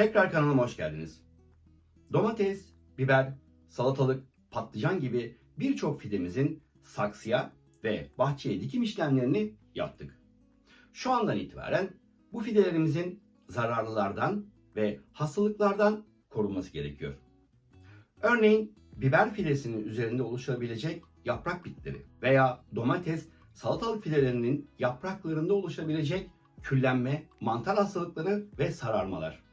Tekrar kanalıma hoş geldiniz. Domates, biber, salatalık, patlıcan gibi birçok fidemizin saksıya ve bahçeye dikim işlemlerini yaptık. Şu andan itibaren bu fidelerimizin zararlılardan ve hastalıklardan korunması gerekiyor. Örneğin biber fidesinin üzerinde oluşabilecek yaprak bitleri veya domates, salatalık fidelerinin yapraklarında oluşabilecek küllenme, mantar hastalıkları ve sararmalar.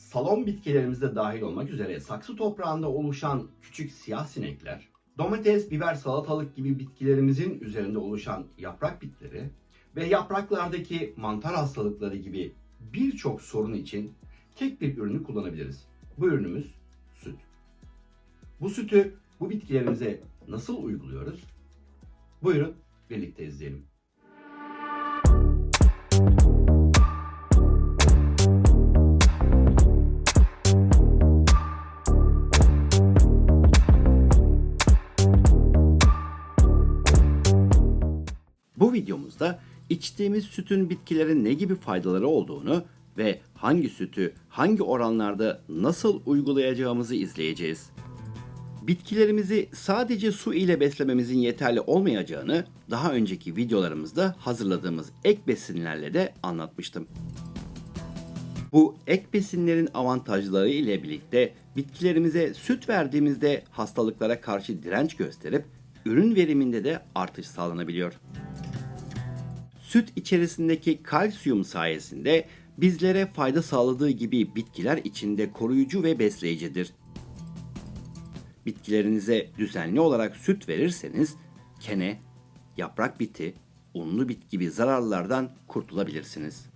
Salon bitkilerimizde dahil olmak üzere saksı toprağında oluşan küçük siyah sinekler, domates, biber, salatalık gibi bitkilerimizin üzerinde oluşan yaprak bitleri ve yapraklardaki mantar hastalıkları gibi birçok sorun için tek bir ürünü kullanabiliriz. Bu ürünümüz süt. Bu sütü bu bitkilerimize nasıl uyguluyoruz? Buyurun birlikte izleyelim. Videomuzda içtiğimiz sütün bitkilere ne gibi faydaları olduğunu ve hangi sütü hangi oranlarda nasıl uygulayacağımızı izleyeceğiz. Bitkilerimizi sadece su ile beslememizin yeterli olmayacağını daha önceki videolarımızda hazırladığımız ek besinlerle de anlatmıştım. Bu ek besinlerin avantajları ile birlikte bitkilerimize süt verdiğimizde hastalıklara karşı direnç gösterip ürün veriminde de artış sağlanabiliyor. Süt içerisindeki kalsiyum sayesinde bizlere fayda sağladığı gibi bitkiler içinde koruyucu ve besleyicidir. Bitkilerinize düzenli olarak süt verirseniz kene, yaprak biti, unlu bit gibi zararlardan kurtulabilirsiniz.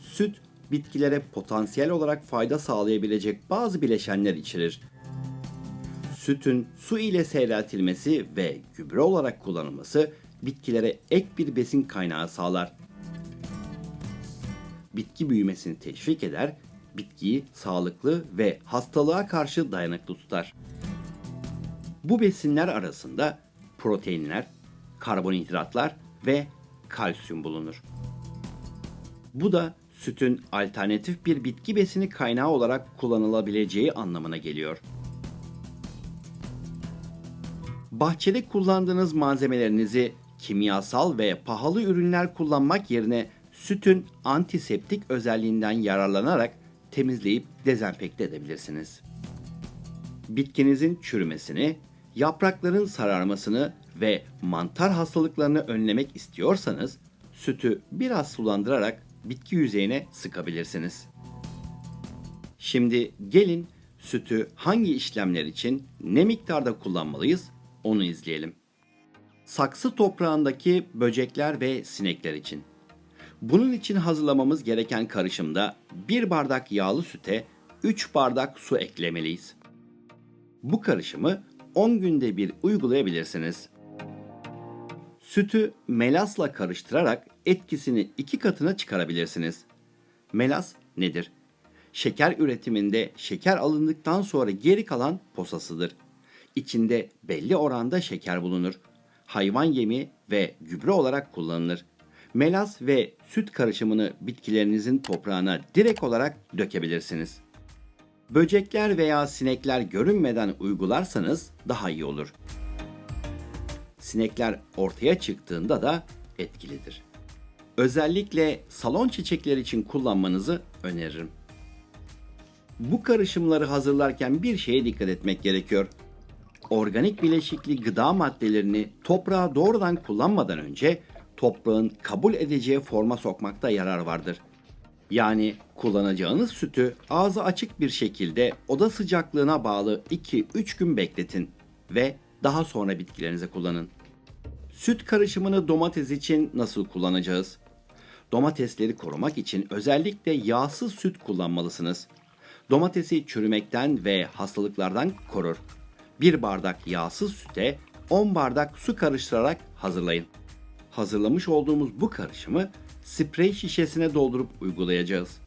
Süt bitkilere potansiyel olarak fayda sağlayabilecek bazı bileşenler içerir. Sütün su ile seyreltilmesi ve gübre olarak kullanılması bitkilere ek bir besin kaynağı sağlar. Bitki büyümesini teşvik eder, bitkiyi sağlıklı ve hastalığa karşı dayanıklı tutar. Bu besinler arasında proteinler, karbonhidratlar ve kalsiyum bulunur. Bu da sütün alternatif bir bitki besini kaynağı olarak kullanılabileceği anlamına geliyor. Bahçede kullandığınız malzemelerinizi kimyasal ve pahalı ürünler kullanmak yerine sütün antiseptik özelliğinden yararlanarak temizleyip dezenfekte edebilirsiniz. Bitkinizin çürümesini, yaprakların sararmasını ve mantar hastalıklarını önlemek istiyorsanız sütü biraz sulandırarak bitki yüzeyine sıkabilirsiniz. Şimdi gelin sütü hangi işlemler için ne miktarda kullanmalıyız onu izleyelim. Saksı toprağındaki böcekler ve sinekler için. Bunun için hazırlamamız gereken karışımda 1 bardak yağlı süte 3 bardak su eklemeliyiz. Bu karışımı 10 günde bir uygulayabilirsiniz. Sütü melasla karıştırarak etkisini iki katına çıkarabilirsiniz. Melas nedir? Şeker üretiminde şeker alındıktan sonra geri kalan posasıdır. İçinde belli oranda şeker bulunur. Hayvan yemi ve gübre olarak kullanılır. Melas ve süt karışımını bitkilerinizin toprağına direkt olarak dökebilirsiniz. Böcekler veya sinekler görünmeden uygularsanız daha iyi olur. Sinekler ortaya çıktığında da etkilidir. Özellikle salon çiçekleri için kullanmanızı öneririm. Bu karışımları hazırlarken bir şeye dikkat etmek gerekiyor. Organik bileşikli gıda maddelerini toprağa doğrudan kullanmadan önce toprağın kabul edeceği forma sokmakta yarar vardır. Yani kullanacağınız sütü ağzı açık bir şekilde oda sıcaklığına bağlı 2-3 gün bekletin ve daha sonra bitkilerinize kullanın. Süt karışımını domates için nasıl kullanacağız? Domatesleri korumak için özellikle yağsız süt kullanmalısınız. Domatesi çürümekten ve hastalıklardan korur. 1 bardak yağsız süte 10 bardak su karıştırarak hazırlayın. Hazırlamış olduğumuz bu karışımı sprey şişesine doldurup uygulayacağız.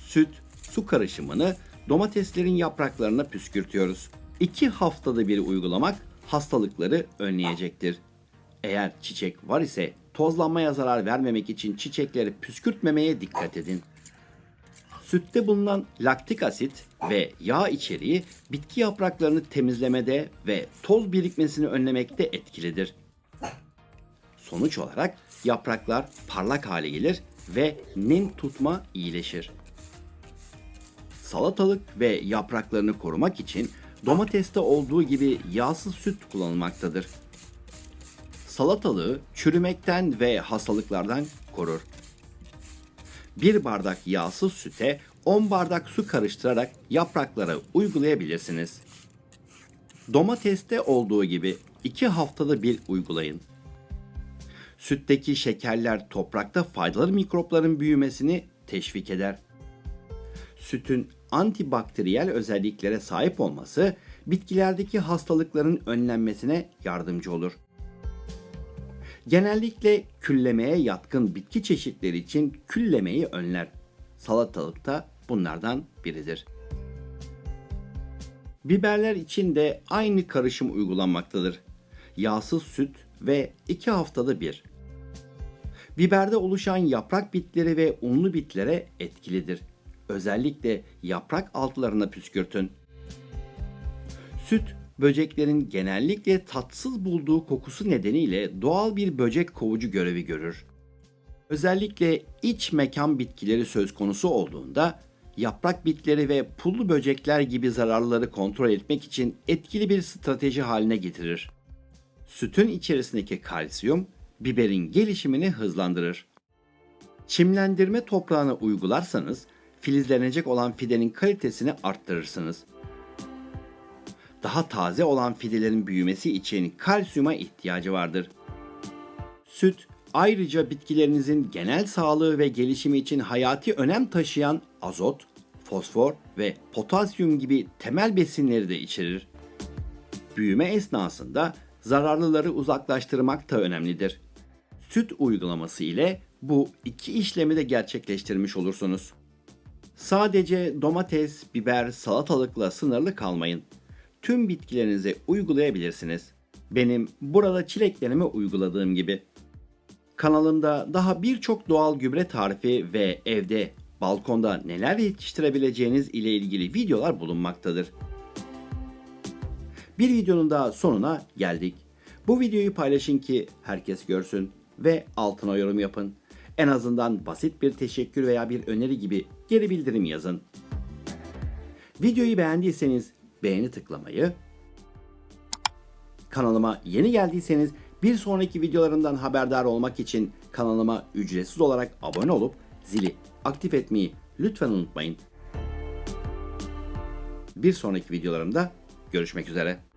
Süt, su karışımını domateslerin yapraklarına püskürtüyoruz. 2 haftada bir uygulamak hastalıkları önleyecektir. Eğer çiçek var ise tozlanmaya zarar vermemek için çiçekleri püskürtmemeye dikkat edin. Sütte bulunan laktik asit ve yağ içeriği bitki yapraklarını temizlemede ve toz birikmesini önlemekte etkilidir. Sonuç olarak yapraklar parlak hale gelir ve nem tutma iyileşir. Salatalık ve yapraklarını korumak için domateste olduğu gibi yağsız süt kullanılmaktadır. Salatalığı çürümekten ve hastalıklardan korur. 1 bardak yağsız süte 10 bardak su karıştırarak yapraklara uygulayabilirsiniz. Domateste olduğu gibi 2 haftada bir uygulayın. Sütteki şekerler toprakta faydalı mikropların büyümesini teşvik eder. Sütün antibakteriyel özelliklere sahip olması bitkilerdeki hastalıkların önlenmesine yardımcı olur. Genellikle küllemeye yatkın bitki çeşitleri için küllemeyi önler. Salatalık da bunlardan biridir. Biberler için de aynı karışım uygulanmaktadır. Yağsız süt ve 2 haftada bir. Biberde oluşan yaprak bitleri ve unlu bitlere etkilidir. Özellikle yaprak altlarına püskürtün. Süt, böceklerin genellikle tatsız bulduğu kokusu nedeniyle doğal bir böcek kovucu görevi görür. Özellikle iç mekan bitkileri söz konusu olduğunda yaprak bitleri ve pullu böcekler gibi zararları kontrol etmek için etkili bir strateji haline getirir. Sütün içerisindeki kalsiyum biberin gelişimini hızlandırır. Çimlendirme toprağına uygularsanız filizlenecek olan fidenin kalitesini arttırırsınız. Daha taze olan fidelerin büyümesi için kalsiyuma ihtiyacı vardır. Süt ayrıca bitkilerinizin genel sağlığı ve gelişimi için hayati önem taşıyan azot, fosfor ve potasyum gibi temel besinleri de içerir. Büyüme esnasında zararlıları uzaklaştırmak da önemlidir. Süt uygulaması ile bu iki işlemi de gerçekleştirmiş olursunuz. Sadece domates, biber, salatalıkla sınırlı kalmayın. Tüm bitkilerinize uygulayabilirsiniz. Benim burada çileklerime uyguladığım gibi. Kanalımda daha birçok doğal gübre tarifi ve evde, balkonda neler yetiştirebileceğiniz ile ilgili videolar bulunmaktadır. Bir videonun daha sonuna geldik. Bu videoyu paylaşın ki herkes görsün ve altına yorum yapın. En azından basit bir teşekkür veya bir öneri gibi geri bildirim yazın. Videoyu beğendiyseniz beğeni tıklamayı, kanalıma yeni geldiyseniz bir sonraki videolarımdan haberdar olmak için kanalıma ücretsiz olarak abone olup zili aktif etmeyi lütfen unutmayın. Bir sonraki videolarımda görüşmek üzere.